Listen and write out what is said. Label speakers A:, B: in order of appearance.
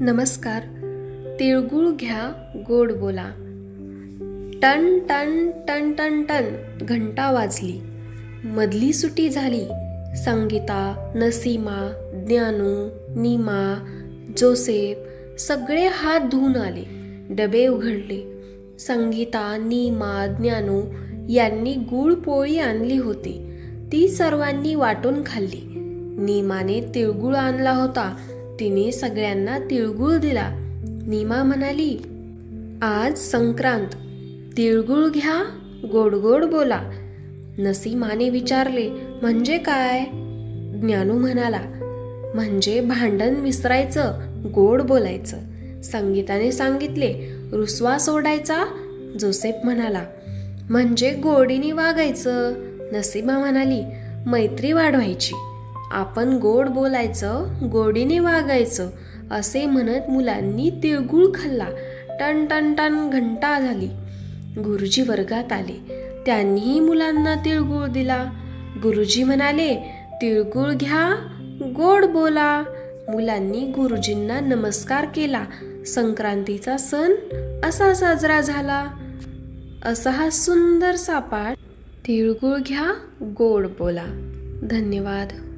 A: नमस्कार. तिळगुळ घ्या गोड बोला. टन टन टन टन टन घंटा वाजली. मधली सुटी झाली. संगीता नसीमा ज्ञानू नीमा जोसेफ सगळे हात धुवून आले. डबे उघडले. संगीता नीमा ज्ञानू यांनी गुळ पोळी आणली होती. ती सर्वांनी वाटून खाल्ली. नीमाने तिळगुळ आणला होता. तिने सगळ्यांना तिळगुळ दिला. नीमा म्हणाली आज संक्रांत. तिळगुळ घ्या गोड गोड बोला. नसीमाने विचारले म्हणजे काय? ज्ञानू म्हणाला म्हणजे भांडण विसरायचं गोड बोलायचं. संगीताने सांगितले रुसवा सोडायचा? जोसेफ म्हणाला म्हणजे गोडीने वागायचं? नसीमा म्हणाली मैत्री वाढवायची. आपण गोड बोलायचं गोडीने वागायचं असे म्हणत मुलांनी तिळगुळ खाल्ला. टन टन टन घंटा झाली. गुरुजी वर्गात आले. त्यांनीही मुलांना तिळगुळ दिला. गुरुजी म्हणाले तिळगुळ घ्या गोड बोला. मुलांनी गुरुजींना नमस्कार केला. संक्रांतीचा सण असा साजरा झाला. असा हा सुंदर सापाट तिळगुळ घ्या गोड बोला. धन्यवाद.